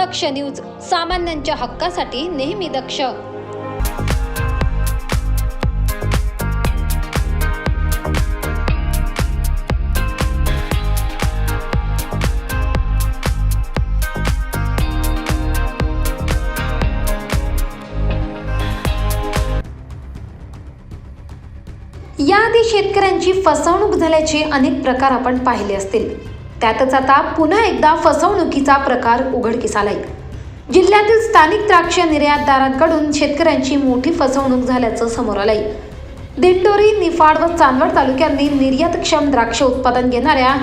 दक्ष news सामान्यांच्या हक्कासाठी नेहमी दक्ष. याआधी शेतकऱ्यांची फसवणूक झाल्याचे अनेक प्रकार आपण पाहिले असतील. त्यातच आता पुन्हा एकदा फसवणुकीचा प्रकार उघडकीस आलाय. जिल्ह्यातील स्थानिक द्राक्ष निर्यातदारांकडून शेतकऱ्यांची मोठी फसवणूक झाल्याचं समोर आलंय. दिंडोरी निफाड व चांदवड तालुक्यांनी निर्यातक्षम द्राक्ष उत्पादन घेणाऱ्या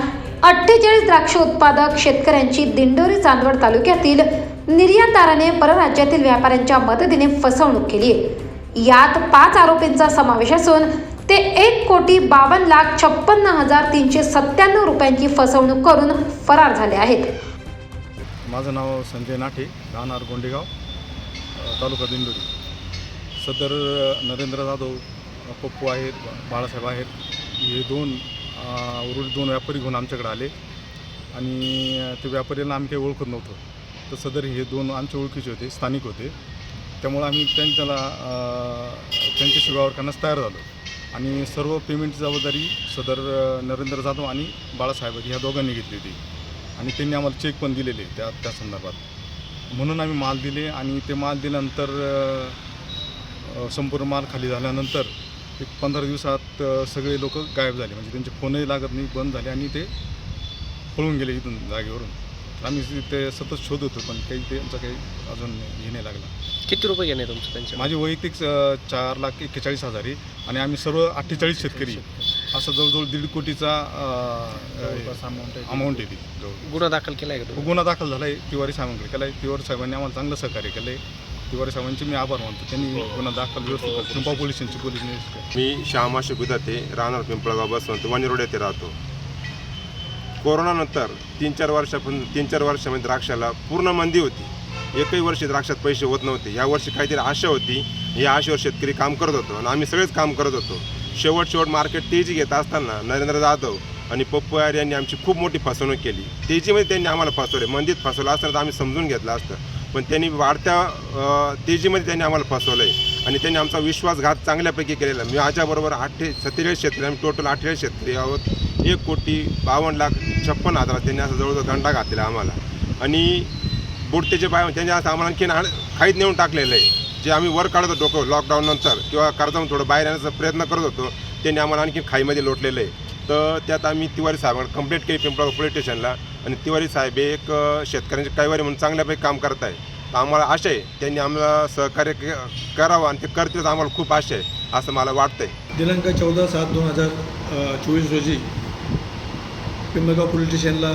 अठ्ठेचाळीस द्राक्ष उत्पादक शेतकऱ्यांची दिंडोरी चांदवड तालुक्यातील निर्यातदाराने परराज्यातील व्यापाऱ्यांच्या मदतीने फसवणूक केली आहे यात पाच आरोपींचा समावेश असून ते एक कोटी बावन्न लाख छप्पन्न हजार तीनशे सत्त्याण्णव रुपयांची फसवणूक करून फरार झाले आहेत. माझं नाव संजय नाठे राहणार गोंडेगाव तालुका दिंडोरी. सदर नरेंद्र जाधव पप्पू आहेत बाळासाहेब आहेत. हे दोन अ, दोन व्यापारी घेऊन आमच्याकडे आले. आणि ते व्यापाऱ्यांना आम्ही काही ओळखत नव्हतो. तर सदर हे दोन आमच्या ओळखीचे होते स्थानिक होते. त्यामुळं आम्ही त्यांच्याला त्यांच्याशी व्यवहार करण्यास तयार झालो. आणि सर्व पेमेंटची जबाबदारी सदर नरेंद्र जाधव आणि बाळासाहेब ह्या दोघांनी घेतली होती. आणि त्यांनी आम्हाला चेक पण दिलेले त्या त्या संदर्भात. म्हणून आम्ही माल दिले आणि ते माल दिल्यानंतर संपूर्ण माल खाली झाल्यानंतर एक पंधरा दिवसात सगळे लोक गायब झाले. म्हणजे त्यांचे फोनही लागत नाही बंद झाले आणि ते पळून गेले इथून जागेवरून. आम्ही ते सतत शोध होतो पण काही त्यांचा काही अजून हे नाही लागला. किती रुपये घेणे तुमचं त्यांच्या माझे वैयक्तिक चार लाख एक्केचाळीस हजार आहे आणि आम्ही सर्व अठ्ठेचाळीस शेतकरी. असं जवळजवळ दीड कोटीचा अमाऊंट येते जवळ गुन्हा दाखल केला आहे का तुम्ही? गुन्हा दाखल झाला आहे तिवारी साहेबांकडे केला आहे. तिवारी साहेबांनी आम्हाला चांगलं सहकार्य केलं आहे तिवारी साहेबांचे मी आभार मानतो. त्यांनी गुन्हा दाखल व्यवस्थित. पिंपा पोलीस मी श्यामाशी गुदाते राहणार पिंपळगाव बसवंत वणी रोड येथे राहतो. कोरोनानंतर तीन चार वर्षापासून तीन चार वर्षामध्ये द्राक्षाला पूर्ण मंदी होती. एकही वर्षी द्राक्षात पैसे होत नव्हते. या वर्षी काहीतरी आशा होती. या आशेवर शेतकरी काम करत होतो आणि आम्ही सगळेच काम करत होतो. शेवट शेवट मार्केट तेजी घेत असताना नरेंद्र जाधव आणि पप्पू यार यांनी आमची खूप मोठी फसवणूक केली. तेजीमध्ये त्यांनी आम्हाला फसवले. मंदीत फसवलं असताना तर आम्ही समजून घेतलं असतं. पण त्यांनी वाढत्या तेजीमध्ये त्यांनी आम्हाला फसवलं आहे आणि त्यांनी आमचा विश्वासघात चांगल्यापैकी केलेला. मी माझ्याबरोबर अठ्ठे सत्तेचाळीस शेतकरी आम्ही टोटल अठ्ठेचाळीस शेतकरी आहोत. एक कोटी बावन्न लाख छप्पन हजार त्यांनी असं जवळजवळ दंडा घातलेला आम्हाला. आणि बुडतेचे पाय म्हणजे त्यांनी असं आम्हाला आणखीन आड- खाईत नेऊन टाकलेलं आहे. जे आम्ही वर काढत होतो डोकं लॉकडाऊननंतर किंवा कर्जामध्ये थोडं बाहेर येण्याचा प्रयत्न करत होतो त्यांनी आम्हाला आणखी खाईमध्ये लोटलेलं आहे. तर त्यात आम्ही तिवारी साहेबांना कंप्लेंट केली पिंपळा पोलीस स्टेशनला आणि तिवारी साहेब एक शेतकऱ्यांची शेतकऱ्यांचे कैवारी म्हणून चांगल्यापैकी काम करत आहे. तर आम्हाला आशा आहे त्यांनी आम्हाला सहकार्य क- करावं आणि ते करतील आम्हाला खूप आशा आहे असं मला वाटतंय. दिनांक चौदा सात दोन हजार चोवीस रोजी पिंबळगाव पोलीस स्टेशनला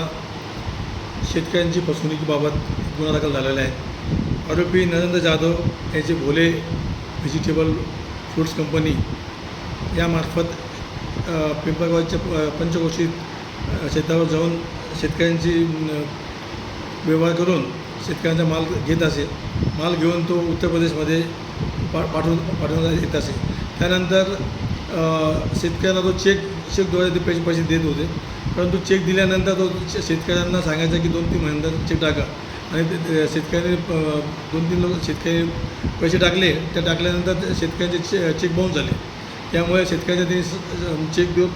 शेतकऱ्यांची फसवणुकीबाबत गुन्हा दाखल झालेला आहे. आरोपी नरेंद्र जाधव यांचे भोले व्हेजिटेबल फ्रूट्स कंपनी यामार्फत पिंपळगावच्या प- पंचकोशीत शेतावर जाऊन शेतकऱ्यांची व्यवहार करून शेतकऱ्यांचा माल घेत असेल माल घेऊन तो उत्तर प्रदेशमध्ये पा पाठवून पाठवण्यात येत असे. त्यानंतर शेतकऱ्यांना तो चेक चेकद्वारे ते पैसे पैसे देत होते. परंतु चेक दिल्यानंतर तो शेतकऱ्यांना सांगायचा की दोन तीन महिन्यानंतर चेक टाका. आणि ते- शेतकऱ्यांनी दोन तीन लोक शेतकरी पैसे टाकले त्या टाकल्यानंतर ते शेतकऱ्यांचे चे चेक बाउन्स झाले. त्यामुळे शेतकऱ्याच्या त्यांनी चेक देऊन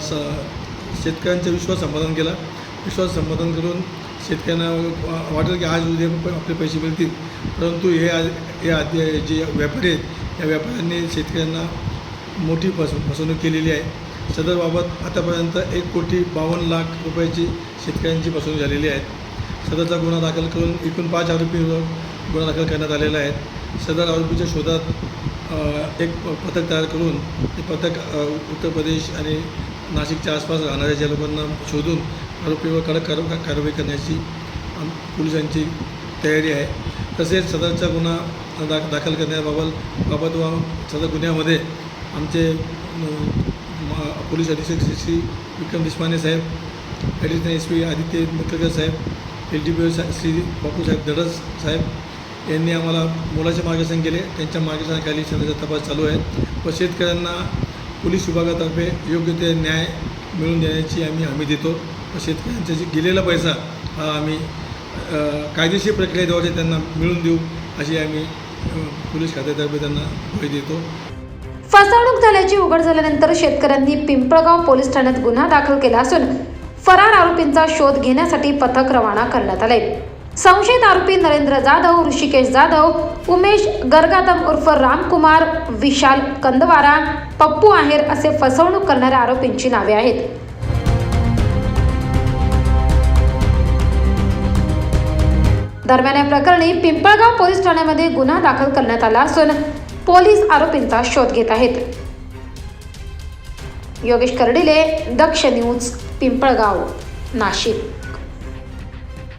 स- शेतकऱ्यांचा विश्वास संपादन केला. विश्वास संपादन करून शेतकऱ्यांना वाटेल की आज उद्या प- आपले पैसे मिळतील. परंतु हे आ- हे आधी जे व्यापारी आहेत या व्यापाऱ्यांनी शेतकऱ्यांना मोठी फस फसवणूक केलेली आहे. सदरबाबत आतापर्यंत एक कोटी बावन्न लाख रुपयाची शेतकऱ्यांची फसवणूक झालेली आहे. सदरचा गुन्हा दाखल करून एकूण पाच आरोपींवर गुन्हा दाखल करण्यात आलेला आहे. सदर आरोपीच्या शोधात एक पथक तयार करून ते पथक उत्तर प्रदेश आणि नाशिकच्या आसपास राहणाऱ्या ज्या लोकांना शोधून आरोपीवर कडक कार कारवाई करण्याची पोलिसांची तयारी आहे. तसेच सदरचा गुन्हा दा दाखल करण्याबाबत बाबत व सदर गुन्ह्यामध्ये आमचे पोलीस अधीक्षक श्री श्री विक्रम देशमाने साहेब additional S P Aditya Mitrakar साहेब एल डी पी ओ सा श्री बापूसाहेब दडस साहेब यांनी आम्हाला मोलाचे मार्गदर्शन केले. त्यांच्या मार्गदर्शनाखाली सध्याचा तपास चालू आहे. व शेतकऱ्यांना पोलीस विभागातर्फे योग्य ते न्याय मिळवून देण्याची आम्ही हमी देतो. व शेतकऱ्यांचा जे गेलेला पैसा हा आम्ही कायदेशीर प्रक्रियेद्वारे त्यांना मिळून देऊ अशी आम्ही पोलीस खात्यातर्फे त्यांना भय देतो. फसवणूक झाल्याची उघड झाल्यानंतर शेतकऱ्यांनी पिंपळगाव पोलीस ठाण्यात गुन्हा दाखल केला असून फरार आरोपींचा शोध घेण्यासाठी पथक रवाना करण्यात आले. संशयित आरोपी नरेंद्र जाधव ऋषिकेश जाधव उमेश गरगातम उर्फ रामकुमार विशाल कंदवारा पप्पू आहेर असे फसवणूक करणाऱ्या आरोपींची नावे आहेत. दरम्यान या प्रकरणी पिंपळगाव पोलीस ठाण्यामध्ये गुन्हा दाखल करण्यात आला असून पोलीस आरोपींचा शोध घेत आहेत. योगेश कर्डिले दक्ष न्यूज पिंपळगाव नाशिक.